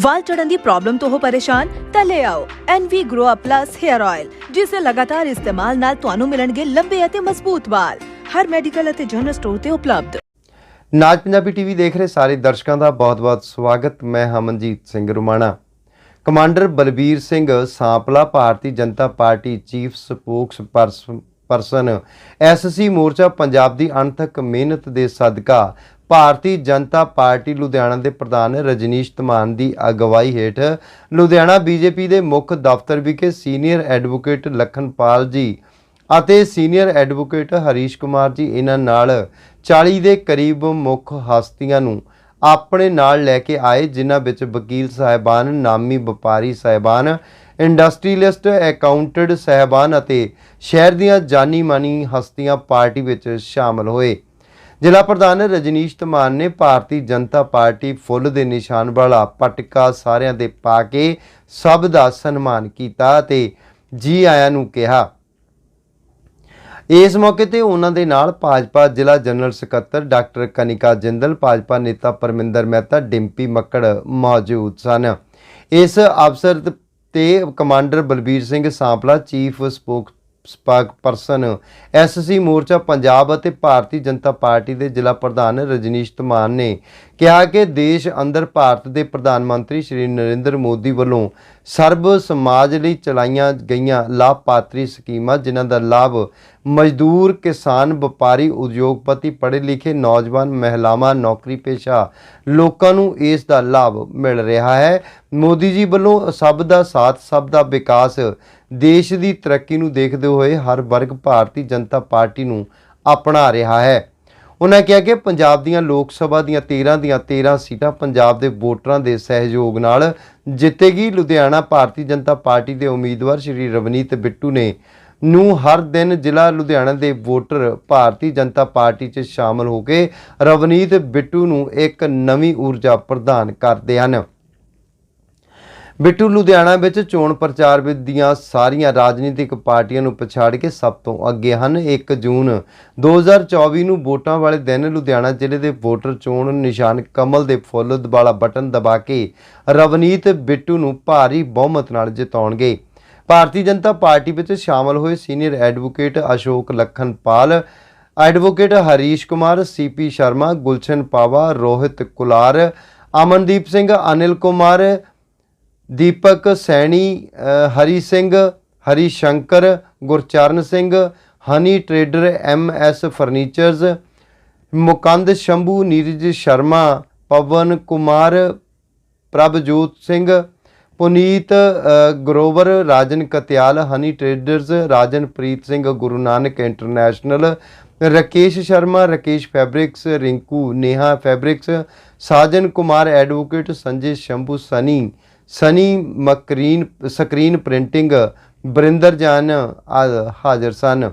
ਵਾਲ ਝੜਨ ਦੀ problem ਤੋਂ ਹੋ ਪਰੇਸ਼ਾਨ, ਤਾਂ ਲੈ ਆਓ NV Grow Up Plus Hair Oil ਜਿਸ ਦੇ ਲਗਾਤਾਰ ਇਸਤੇਮਾਲ ਨਾਲ ਤੁਹਾਨੂੰ ਮਿਲਣਗੇ ਲੰਬੇ ਅਤੇ ਮਜ਼ਬੂਤ ਵਾਲ। ਹਰ ਮੈਡੀਕਲ ਅਤੇ ਜਨਰਲ ਸਟੋਰ ਤੇ ਉਪਲਬਧ। ਨਾਜ ਪੰਜਾਬੀ ਟੀਵੀ ਦੇਖ ਰਹੇ ਸਾਰੇ ਦਰਸ਼ਕਾਂ ਦਾ ਬਹੁਤ-ਬਹੁਤ ਸਵਾਗਤ। ਮੈਂ Hamanjit Singh Rumana. Commander Balbir Singh Sampla Bharatiya Janata Party chief spokesperson SC Morcha Punjab ਦੀ ਅਣਥਕ ਮਿਹਨਤ ਦੇ ਸਦਕਾ ਭਾਰਤੀ ਜਨਤਾ ਪਾਰਟੀ ਲੁਧਿਆਣਾ ਦੇ ਪ੍ਰਧਾਨ ਰਜਨੀਸ਼ ਧਮਾਨ ਦੀ ਅਗਵਾਈ ਹੇਠ ਲੁਧਿਆਣਾ ਬੀਜੇਪੀ ਦੇ ਮੁੱਖ ਦਫ਼ਤਰ ਵਿਖੇ ਸੀਨੀਅਰ ਐਡਵੋਕੇਟ ਲਖਨਪਾਲ ਜੀ ਅਤੇ ਸੀਨੀਅਰ ਐਡਵੋਕੇਟ ਹਰੀਸ਼ ਕੁਮਾਰ ਜੀ ਇਹਨਾਂ ਨਾਲ 40 ਦੇ ਕਰੀਬ ਮੁੱਖ ਹਸਤੀਆਂ ਨੂੰ ਆਪਣੇ ਨਾਲ ਲੈ ਕੇ ਆਏ, ਜਿਨ੍ਹਾਂ ਵਿੱਚ ਵਕੀਲ ਸਾਹਿਬਾਨ, ਨਾਮੀ ਵਪਾਰੀ ਸਾਹਿਬਾਨ ਇੰਡਸਟਰੀਲਿਸਟ ਅਕਾਊਂਟੈਂਟ ਸਾਹਿਬਾਨ ਅਤੇ ਸ਼ਹਿਰ ਦੀਆਂ ਜਾਨੀ ਮਾਨੀ ਹਸਤੀਆਂ ਪਾਰਟੀ ਵਿੱਚ ਸ਼ਾਮਲ ਹੋਏ। ਜ਼ਿਲ੍ਹਾ ਪ੍ਰਧਾਨ ਰਜਨੀਸ਼ ਧਮਾਨ ਨੇ ਭਾਰਤੀ ਜਨਤਾ ਪਾਰਟੀ ਫੁੱਲ ਦੇ ਨਿਸ਼ਾਨ ਵਾਲਾ ਪਟਕਾ ਸਾਰਿਆਂ ਦੇ ਪਾ ਕੇ ਸਭ ਦਾ ਸਨਮਾਨ ਕੀਤਾ ਅਤੇ ਜੀ ਆਇਆਂ ਨੂੰ ਕਿਹਾ। ਇਸ ਮੌਕੇ ਤੇ ਉਹਨਾਂ ਦੇ ਨਾਲ ਭਾਜਪਾ ਜ਼ਿਲ੍ਹਾ ਜਨਰਲ ਸਕੱਤਰ ਡਾਕਟਰ ਕਨਿਕਾ ਜਿੰਦਲ, ਭਾਜਪਾ ਨੇਤਾ ਪਰਮਿੰਦਰ ਮਹਿਤਾ, ਡਿੰਪੀ ਮੱਕੜ ਮੌਜੂਦ ਸਨ। ਇਸ ਅਵਸਰ ਤੇ commander Balbir Singh Sampla, chief spokesperson SC Morcha Punjab ਅਤੇ ਭਾਰਤੀ ਜਨਤਾ ਪਾਰਟੀ ਦੇ ਜ਼ਿਲ੍ਹਾ ਪ੍ਰਧਾਨ ਰਜਨੀਸ਼ ਧਮਾਨ ਨੇ ਕਿਹਾ ਕਿ ਦੇਸ਼ ਅੰਦਰ ਭਾਰਤ ਦੇ ਪ੍ਰਧਾਨ ਮੰਤਰੀ ਸ਼੍ਰੀ ਨਰਿੰਦਰ ਮੋਦੀ ਵੱਲੋਂ ਸਰਬ ਸਮਾਜ ਲਈ ਚਲਾਈਆਂ ਗਈਆਂ ਲਾਭਪਾਤਰੀ ਸਕੀਮਾਂ, ਜਿਨ੍ਹਾਂ ਦਾ ਲਾਭ ਮਜ਼ਦੂਰ, ਕਿਸਾਨ, ਵਪਾਰੀ, ਉਦਯੋਗਪਤੀ ਪੜ੍ਹੇ ਲਿਖੇ ਨੌਜਵਾਨ, ਮਹਿਲਾਵਾਂ ਨੌਕਰੀ ਪੇਸ਼ਾ ਲੋਕਾਂ ਨੂੰ ਇਸ ਦਾ ਲਾਭ ਮਿਲ ਰਿਹਾ ਹੈ। ਮੋਦੀ ਜੀ ਵੱਲੋਂ ਸਭ ਦਾ ਸਾਥ, ਸਭ ਦਾ ਵਿਕਾਸ ਦੇਸ਼ ਦੀ ਤਰੱਕੀ ਨੂੰ ਦੇਖਦੇ ਹੋਏ ਹਰ ਵਰਗ ਭਾਰਤੀ ਜਨਤਾ ਪਾਰਟੀ ਨੂੰ ਅਪਣਾ ਰਿਹਾ ਹੈ। ਉਹਨਾਂ ਕਿਹਾ ਕਿ ਪੰਜਾਬ ਦੀਆਂ ਲੋਕ ਸਭਾ ਦੀਆਂ 13 ਦੀਆਂ 13 ਸੀਟਾਂ ਪੰਜਾਬ ਦੇ ਵੋਟਰਾਂ ਦੇ ਸਹਿਯੋਗ ਨਾਲ ਜਿੱਤੇਗੀ। ਲੁਧਿਆਣਾ ਭਾਰਤੀ ਜਨਤਾ ਪਾਰਟੀ ਦੇ ਉਮੀਦਵਾਰ ਸ਼੍ਰੀ ਰਵਨੀਤ ਬਿੱਟੂ ਨੇ ਨੂੰ ਹਰ ਦਿਨ ਜ਼ਿਲ੍ਹਾ ਲੁਧਿਆਣਾ ਦੇ ਵੋਟਰ ਭਾਰਤੀ ਜਨਤਾ ਪਾਰਟੀ 'ਚ ਸ਼ਾਮਲ ਹੋ ਕੇ ਰਵਨੀਤ ਬਿੱਟੂ ਨੂੰ ਇੱਕ ਨਵੀਂ ਊਰਜਾ ਪ੍ਰਦਾਨ ਕਰਦੇ ਹਨ। ਬਿੱਟੂ ਲੁਧਿਆਣਾ ਵਿੱਚ ਚੋਣ ਪ੍ਰਚਾਰ ਵਿੱਚ ਦੀਆਂ ਸਾਰੀਆਂ ਰਾਜਨੀਤਿਕ ਪਾਰਟੀਆਂ ਨੂੰ ਪਛਾੜ ਕੇ ਸਭ ਤੋਂ ਅੱਗੇ ਹਨ। 1 ਜੂਨ 2024 ਨੂੰ ਵੋਟਾਂ ਵਾਲੇ ਦਿਨ ਲੁਧਿਆਣਾ ਜ਼ਿਲ੍ਹੇ ਦੇ ਵੋਟਰ ਚੋਣ ਨਿਸ਼ਾਨ ਕਮਲ ਦੇ ਫੁੱਲ ਵਾਲਾ ਬਟਨ ਦਬਾ ਕੇ ਰਵਨੀਤ ਬਿੱਟੂ ਨੂੰ ਭਾਰੀ ਬਹੁਮਤ ਨਾਲ ਜਿਤਾਉਣਗੇ। ਭਾਰਤੀ ਜਨਤਾ ਪਾਰਟੀ ਵਿੱਚ ਸ਼ਾਮਲ ਹੋਏ senior advocate Ashok Lakhanpal, advocate Harish Kumar, CP Sharma, Gulshan Pawa, Rohit Kular, Amandeep Singh, Anil Kumar Deepak Saini Hari Singh, Hari Shankar, Gurcharan Singh, Honey Trader, M S Furnitures, Mukand Shambhu, Neeraj Sharma, Pawan Kumar, Prabhjot Singh, Puneet Grover, Rajan Katyal, Honey Traders, Rajanpreet Singh, Guru Nanak International, Rakesh Sharma, Rakesh Fabrics, Rinku Neha Fabrics, Sajan Kumar, advocate Sanjay Shambhu Sunny Sunny ਮਕਰੀਨ screen printing Barinder Jan ਆਦਿ ਹਾਜ਼ਰ ਸਨ।